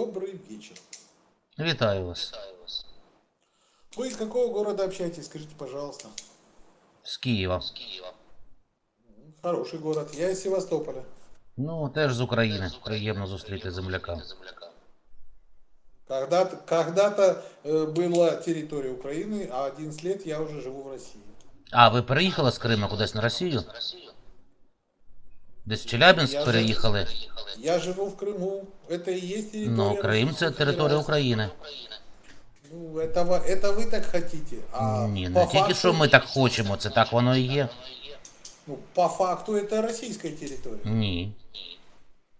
добрый вечер. Вітаю вас. Вы из какого города общаетесь, скажите, пожалуйста? З Києва. Хороший город. Я из Севастополя. Ну, теж з України. Приємно зустріти земляка. Когда-то когда была территория Украины, а 11 лет я уже живу в России. А, ви переїхали з Криму кудись на Росію? Десь в Челябинськ Я переїхали? Я живу в Крыму. Это и есть территория Ну, Крим це Российской територія Федерации. України. Ну, это, вы- это вы так хотите. А Ні, по не тільки факту- що ми так хочемо, це так воно і є. Ну, по факту это российская территория. Ні.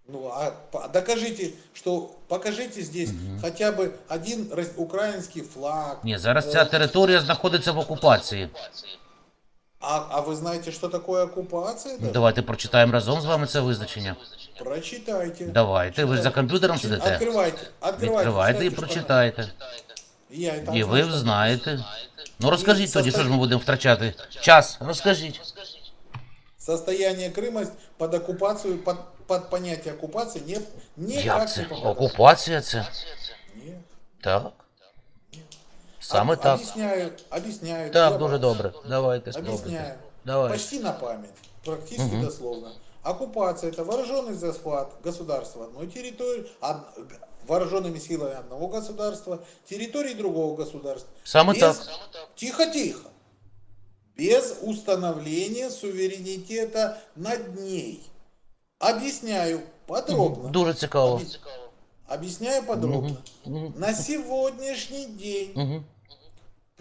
Ну, а по- докажите, что покажите здесь хотя бы один рос- украинский флаг. Ні, зараз ця територія знаходиться в окупації. А, а вы знаете, что такое оккупация? Ну, даже? Давайте прочитаємо разом з вами це визначення. Прочитайте. Давайте, ви ж за комп'ютером сидите. Открывайте, открывайте. Відкривайте і читайте, прочитайте. что- Я и там І ви знаю, что- знаєте. Ну розкажіть тоді, що ж ми будемо втрачати. Час, розкажіть. Состояние Крыма под оккупацию, под, под понятие оккупации не, никак Як не це? попадает. Окупація це? Нет. Так. Саме Об- так. Объясняю, объясняю. Так, дуже добре. Давайте спробуйте. Объясняю. Давай. Почти на память, практически Мгм. дословно. Оккупация это вооруженный захват государства одной территории, од- вооруженными силами одного государства, территории другого государства. Саме так. Тихо-тихо. Без установления суверенитета над ней. Объясняю подробно. Дуже цікаво. Объяс- Объясняю подробно. Мгм. На сегодняшний день Мгм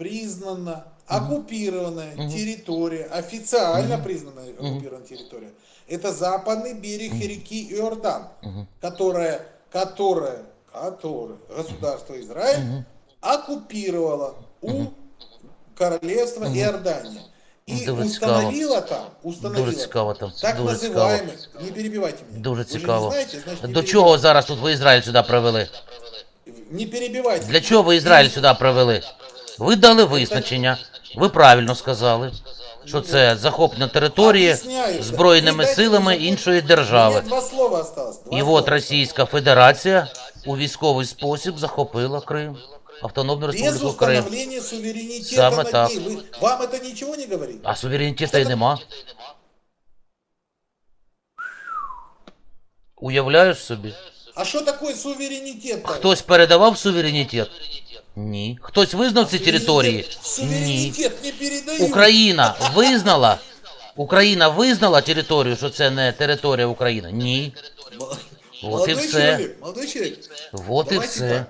признана оккупированная территория, официально признанная Мгм. оккупированная территория, это западный берег реки Иордан, Мгм. которая, которая, которая государство Израиль Мгм. оккупировало у королевства Иордания. И Дуже установила там, установила Дуже цікаво там. так Дуже цікаво. называемый, не перебивайте меня. Дуже Вы же не цікаво. знаете, значит, не До перебивайте. чого зараз тут ви Ізраїль сюди привели? Не перебивайте. Для чого ви Ізраїль сюди привели? Ви дали визначення, ви правильно сказали, що це захоплення території Объясняю. збройними Вы дайте силами мне іншої закончить. У держави. меня два слова осталось. Два І слова. от Російська Федерація у військовий спосіб захопила Крим, Автономну Без Республіку Крим. установления суверенитета Саме над так. ней. Вы- вам это ничего не говорит? А суверенітету й нема. Уявляєш собі? А что такое суверенитет? Хтось передавав суверенітет? Ні. Хтось визнав ці території? Ні. Не. Україна визнала? Україна визнала територію, що це не територія України? Ні. От і все. От і все.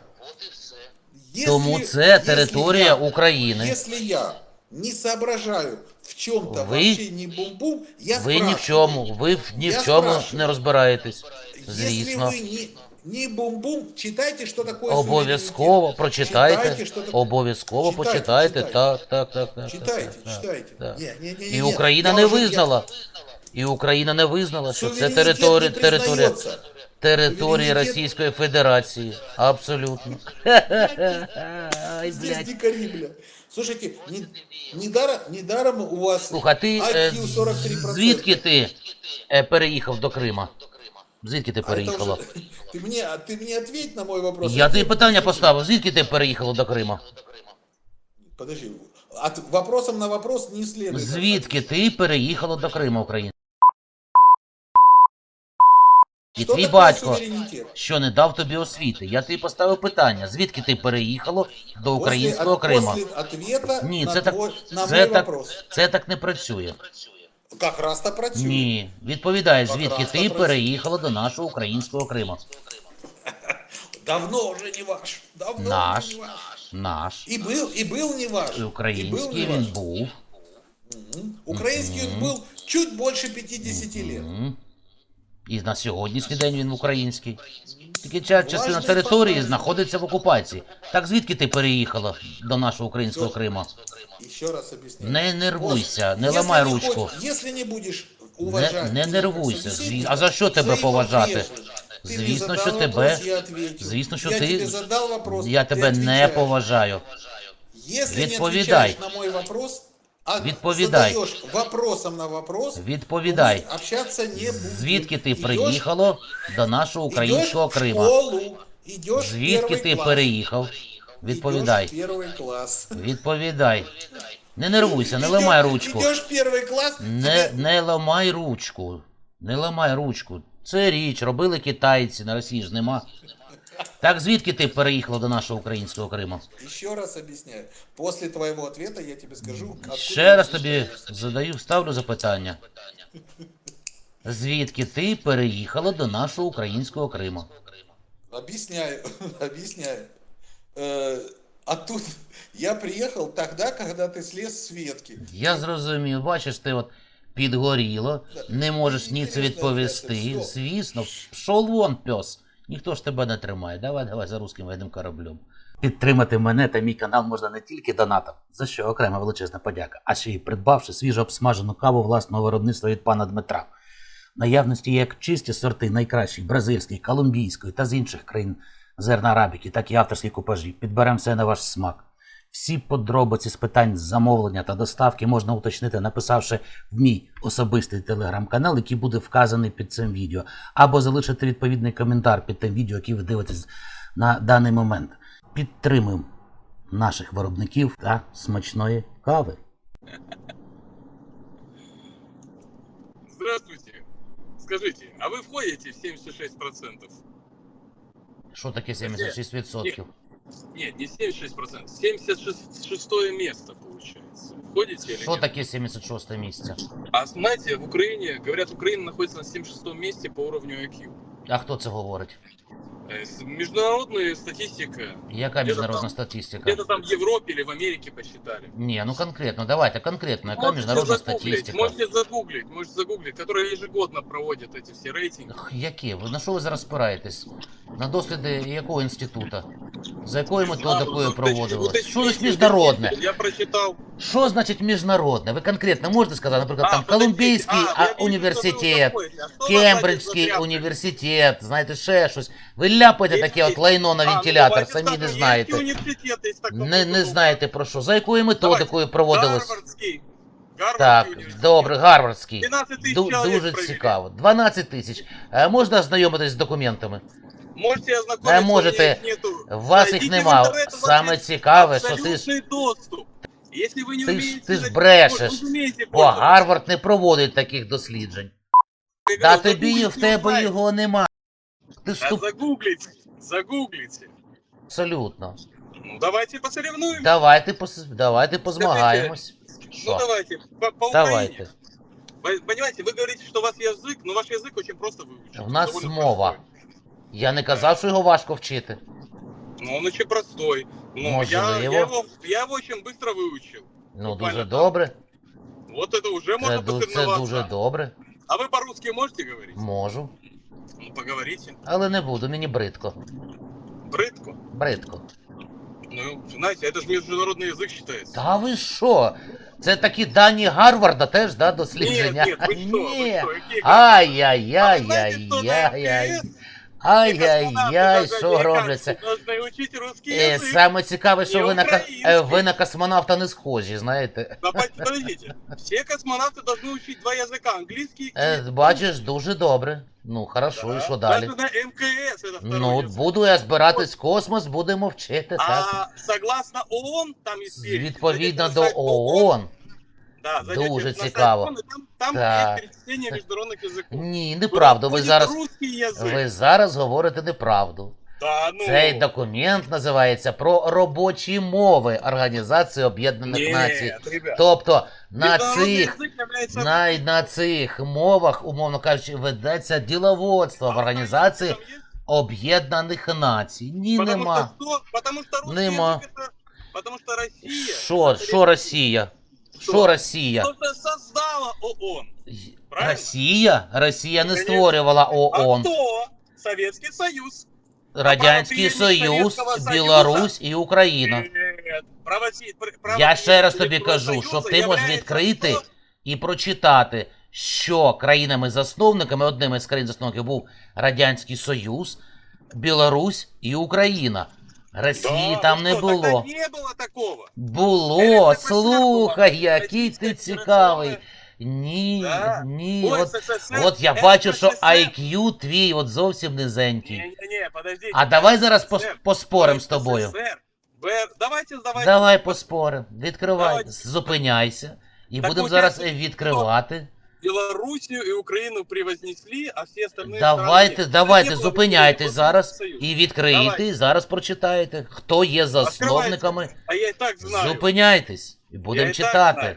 Тому це територія України. Если я не соображаю в чем-то Вы- вообще не бум-бум, я Ви ні в чому, ви в- ні Я в чому спрашиваю. не розбираєтесь. Если Звісно. вы не, не бум-бум, читайте, что такое Обов'язково суверенитет. прочитайте. Читайте, что такое- Обов'язково Читайте, почитайте. читайте. Так, так, так, так. Читайте, так, так, читайте. так. Не, не, не, І не. Україна Я не уже- я- визнала. І Україна не визнала, що це територія, не територія, признается. територія Суверенитет- Російської Федерації. Абсолютно. Ай, Здесь блядь. дикари, бля. Слушайте, не, недаром, недаром у вас Слухай, а ти е, IQ 43%. звідки ти е, переїхав до Крима? Звідки ти А это переїхала? уже- Ты мне, а ты мне ответь на мой вопрос. Я тобі Ответь. питання поставив, звідки ти переїхала до Крима? Подожди, от, вопросом на вопрос не следует. Звідки ти переїхала до Криму, Україна? І Что твій такое батько, суверенитет? що не дав тобі освіти. Я тобі поставив питання, звідки ти переїхало до После- українського от- Крима? После ответа Ні, на, це так, твой, на це мой так, вопрос. це так не працює. Как раз то працює. Ні, відповідай, Так звідки раз ти так працює. переїхала до нашого українського Криму? Давно уже не ваш. Давно Наш. уже не ваш. Наш. И был, и был не ваш. І И был Український не він ваш. був. Мгм. Украинский он был чуть больше 50 лет. Мгм. І на сьогоднішній день він український. Тільки ця частина Важний території факт. знаходиться в окупації. Так звідки ти переїхала до нашого українського Криму? Еще раз объясняю. Не нервуйся, не Если ламай не ручку. хочешь- Если не будешь Не, уважать не меня нервуйся. как Зві... собеседника, А за що тебе поважати? взаимоответственно. Ты мне Звісно, задал що вопрос, тебе. я ответил. Звісно, що я ти. тебе задал вопрос, Я ты тебе не отвечаешь. поважаю. Если не Відповідай. отвечаешь на мой вопрос, а Відповідай. задаешь вопросом на вопрос, Відповідай. то мы общаться не будем. Звідки ти Идешь- приїхало до нашого українського идешь в Крима? школу, Идешь в Звідки первый ти класс. переїхав? Відповідай. Идешь в первый класс. Відповідай. Не нервуйся, не ламай ручку. Идешь в первый класс. Не, тебе- не ламай ручку. Не ламай ручку. Це річ, робили китайці, на Росії ж нема. Так звідки ти переїхала до нашого українського Криму? Еще раз объясняю. После твоего ответа я тебе скажу, откуда Ще раз ты тобі приезжаешь. задаю, ставлю запитання. Звідки ти переїхала до нашого українського Криму? Объясняю, объясняю. Э, А тут я приехал тогда, когда ты слез с ветки. Я зрозумів, бачиш, ти от підгоріло, не можеш ні це відповісти. Все. Звісно, пшов вон, пес. Ніхто ж тебе не тримає. Давай, давай за русським воєнним кораблем. Підтримати мене та мій канал можна не тільки донатом, за що окрема величезна подяка, а ще й придбавши свіжо обсмажену каву власного виробництва від пана Дмитра. Наявності як чисті сорти найкращих бразильської, колумбійської та з інших країн зерна арабіки, так і авторські купажі. Підберемо все на ваш смак. Всі подробиці з питань замовлення та доставки можна уточнити, написавши в мій особистий телеграм-канал, який буде вказаний під цим відео, або залишити відповідний коментар під тим відео, яке ви дивитесь на даний момент. Підтримуємо наших виробників та смачної кави. Здравствуйте. Скажите, а вы входите в 76%? Що таке 76%? Нет, не 76%, 76 место получается. Входите или Що нет? таке 76 місце? А знаете, в Украине, говорят, Украина находится на 76 месте по уровню IQ. А хто це говорить? Э, с- Международная статистика, Яка Где-то міжнародна там- статистика? где-то там в Европе или в Америке посчитали. Ні, ну конкретно, давайте конкретно, яка Можете міжнародна загуглить, статистика? Можете загуглить, можете загуглить, которые ежегодно проводят эти все рейтинги. Х, Які? Ви на що ви зараз спираєтесь? На досліди якого інституту? За якою методикою проводилось? Що значить міжнародне? Я прочитал. Що значить міжнародне? Ви конкретно можете сказати, наприклад, там. Колумбійський університет, Кембриджський університет, знаєте, ще щось. Ви ляпаєте таке от лайно на вентилятор, самі не знаєте. Не, не знаєте про що. За якою методикою проводилось? Так, добре, гарвардський. 12 тысяч Ду- дуже цікаво. 12 тисяч. Е, Можна ознайомитись з документами? Можете Не ознакомиться, можете. у меня их нету. У вас їх Зайдите в нема. интернет, у вас Саме есть цікаве, що ти ж абсолютный доступ. Если вы не Ти ж- умеете... ти ж зайти, брешеш. вы умеете Бо пользоваться. Гарвард не проводить таких досліджень. Я Та говорю, тобі загуглите, в тебе узнаете. його нема. Ти ж Да туп загуглите, загуглите. абсолютно. Ну давайте посоревнуемся. Давайте пос... давайте позмагаємось. Ну Що? давайте, по, по Давайте. Украине. Вы понимаете, вы говорите, что у вас язык, но ваш язык очень просто выучить. У Он нас довольно мова. простой. Я не казав, що його важко вчити. Ну, он очень простой. Ну, я, Можливо. я, его, я его очень быстро выучил. Ну, Буквально дуже там. добре. Вот это уже Це, можно ду- це посоревноваться. дуже добре. А вы по-русски можете говорить? Можу. Ну, поговорите. Але не буду, мені бридко. Бритко. Бридко. Ну, знаете, это же международный язык считается. Та ви що? Це такі дані Гарварда теж, да, Нет, дослідження? нет, вы что, вы Ні. что, какие А вы знаете, что на Ай-яй-яй-яй-яй. МТС Ай-яй-яй, все що космонавты робляться? Должны учить русский Е, язык. Саме цікаве, що І ви на, ка- український. е, ви на космонавта не схожі, знаєте. Да, по- подождите, все космонавты должны учить два языка, английский и Е, Бачиш, дуже добре. Ну, хорошо, і Да. що далі? Даже на МКС это второй Ну, язык. буду я збиратись в космос, будемо вчити, так. А согласно ООН, там есть перечень. Відповідно Зайдете до на сайт ООН. Да, зайдете Дуже на сайт цікаво. ООН, и там, там Так. есть перечисление международных языков. Ні, неправда. Ви Будет зараз, русский язык. ви зараз говорите неправду. Да, ну. Цей документ називається про робочі мови Організації Об'єднаних Нет, Націй. ребят. Тобто на Международный цих язык является на, на цих мовах, умовно кажучи, ведеться діловодство в організації Там есть? Об'єднаних Націй. Ні, Потому нема. Что, что? Потому что русский Нема. язык это... Потому что Россия... Що, що Росія? Що Що? Росія? Кто-то создала ООН. правильно? Росія? Росія не створювала А ООН. кто? Советский Союз. Радянський Союз? Білорусь і Україна. Я ще раз тобі кажу, щоб ти является відкрити і прочитати, що країнами-засновниками, одним із країн-засновників був Радянський Союз, Білорусь і Україна. Росії Да, там ну не что, було. тогда не было такого. Було, слухай, який ти цікавий. Ні, Да. ні. Ой, От, СССР, от я бачу, що СССР. IQ твій от зовсім низенький. Не-не-не, подождите. А давай зараз СССР, поспорим з тобою. СССР, давайте, давайте. Давай поспорим. Відкривай, Давайте. зупиняйся. І Так будемо зараз відкривати. Белоруссию и Украину превознесли, а все остальные Давайте, страны... давайте, Не было зупиняйтесь Советского зараз Союза. і відкриєте, Давайте. і зараз прочитаєте, хто є засновниками. А я и так знаю. Зупиняйтесь і Я будемо и так читати. знаю.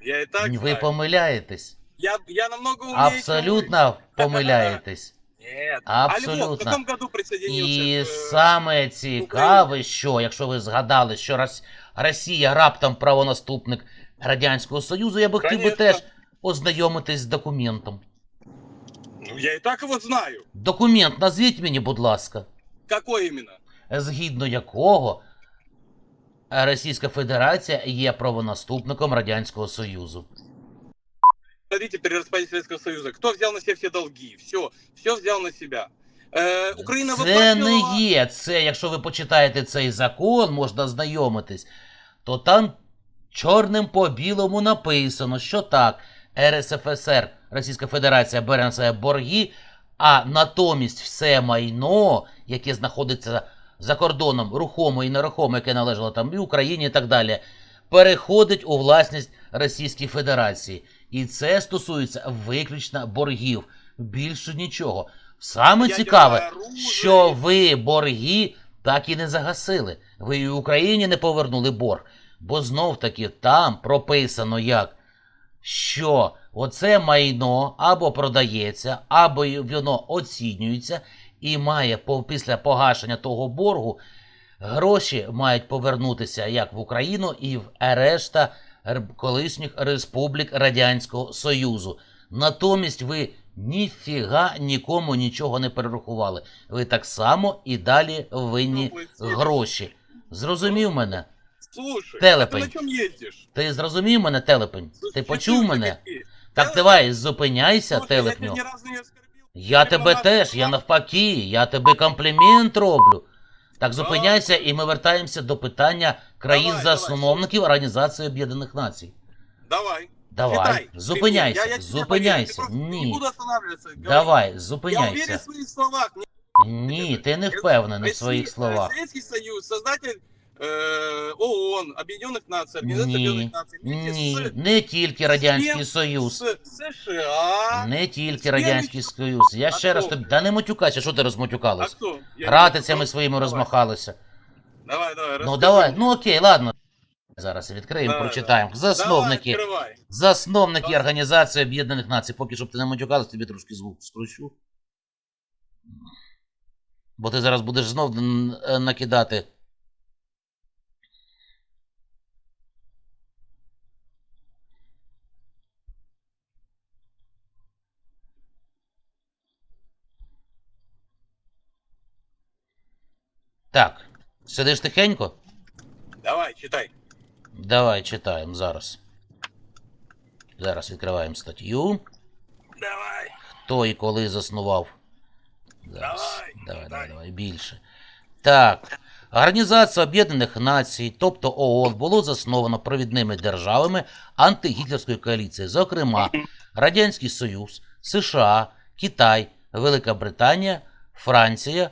Я и так Ви знаю. помиляєтесь. Я, я намного умнее, Абсолютно помиляєтесь. чем вы. Нет. Абсолютно. А Львов в каком году присоединился? І к, э, саме цікаве, що якщо ви згадали, що Рос- Росія раптом правонаступник Радянського Союзу, я би хотів би Конечно. теж ознайомитись з документом. Ну, я и так его знаю. Документ назвіть мені, будь ласка, Какой именно? згідно якого Російська Федерація є правонаступником Радянського Союзу. Смотрите, перераспадение Советского Союза. Кто взял на себя все долги? Все, все взял на себя. Э, Украина Це не є. Це, якщо ви почитаєте цей закон, можна знайомитись, то там чорним по білому написано, що так, РСФСР, Російська Федерація бере на себе борги, а натомість все майно, яке знаходиться за кордоном, рухоме і нерухоме, яке належало там і Україні і так далі, переходить у власність Російської Федерації. І це стосується виключно боргів. Більше нічого. Саме цікаве, що ви борги так і не загасили. Ви і Україні не повернули борг. Бо знов таки там прописано як, що оце майно або продається, або воно оцінюється і має після погашення того боргу гроші мають повернутися як в Україну і в решта колишніх республік Радянського Союзу. Натомість ви ніфіга нікому нічого не перерахували. Ви так само і далі винні Ну, гроші. Зрозумів мене? Слушай, Телепень. а ты на чем ездишь? Ти зрозумів мене, телепень? Слушай, Ти чё почув ты мене? такие? Так Телепень. давай, зупиняйся, Слушай, я телепню. тебя ни разу не оскорбил. Я Тебе тебе багато теж, я слова. навпаки, я тебе комплімент роблю. Так зупиняйся, і ми вертаємося до питання країн-засновників Організації Об'єднаних Націй. Давай. Давай, читай. зупиняйся, Я, я тебе зупиняйся. поверю, ты просто Не Ні. буду останавливаться. говори. Давай, Я уверен зупиняйся. в своих словах. Не- Ні, ти не впевнений в своїх Россия- словах. Советский Союз, создатель э, ООН, Объединенных Наций, Организация Ні, Объединенных Наций. вместе ні, не тільки Радянський Союз. С, с США. Не тільки З Радянський ким Союз. Я А ще раз хто? тобі. Та не матюкайся, що ти А розматюкалась? кто? Я не Ратицями знаю. своїми Давай. розмахалися. Давай, давай, Ну расскажи давай, мне. ну окей, ладно. Зараз відкриємо, Давай, прочитаємо. Засновники. Давай, открывай. Засновники Давай. Організації Об'єднаних Націй. Поки щоб ти не матюкалась, тобі трошки звук скручу. Бо ти зараз будеш знов н- е, накидати. Так, сидиш тихенько? Давай, читай. Давай читаємо зараз. Зараз відкриваємо статтю. Давай. Хто і коли заснував. Зараз. Давай, давай, давай, давай. більше. Так. Організація Об'єднаних Націй, тобто ООН, було засновано провідними державами антигітлерської коаліції, зокрема Радянський Союз, США, Китай, Велика Британія, Франція,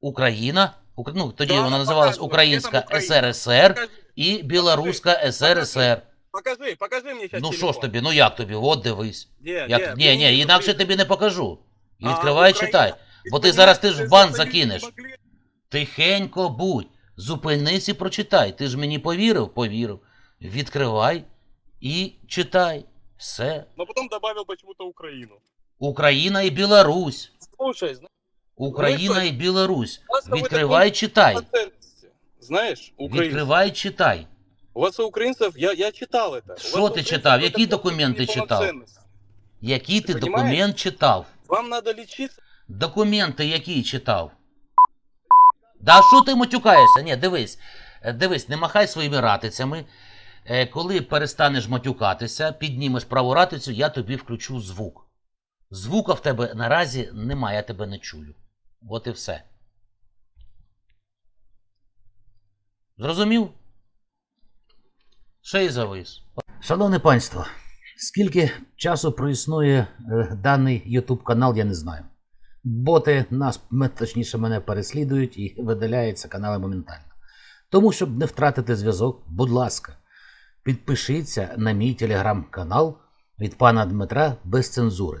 Україна. Ну, тоді Да, вона називалась показуй, Українська Україна? СРСР Покажи, і Білоруська СРСР. покажи, покажи мне сейчас Ну що ж тобі, ну як тобі? От дивись. Як... Ні, ні, інакше тобі не покажу. І відкривай, читай. Бо ти зараз ти ж в бан закинеш. Тихенько будь. Зупинись і прочитай. Ти ж мені повірив? Повірив. Відкривай і читай. Все. Но потом добавил почему-то Украину. Україна і Білорусь. Слушай, Україна і Білорусь. Відкривай, читай. ценности. Відкривай, читай. У вас у украинцев, я, я читал это. Що ти читав? Які документи читав? Який ти документ читав? Вам надо лечиться. Документи які читав? Да що ти матюкаєшся? Ні, дивись. Е, Дивись, не махай своїми ратицями. Е, Коли перестанеш матюкатися, піднімеш праву ратицю, я тобі включу звук. Звука в тебе наразі немає, я тебе не чую. От і все. Зрозумів? Ще й завис. Шановне панство, Скільки часу проіснує е, даний YouTube канал, я не знаю. Боти нас, точніше, мене переслідують і видаляються канали моментально. Тому, щоб не втратити зв'язок, будь ласка, підпишіться на мій телеграм-канал від пана Дмитра без цензури,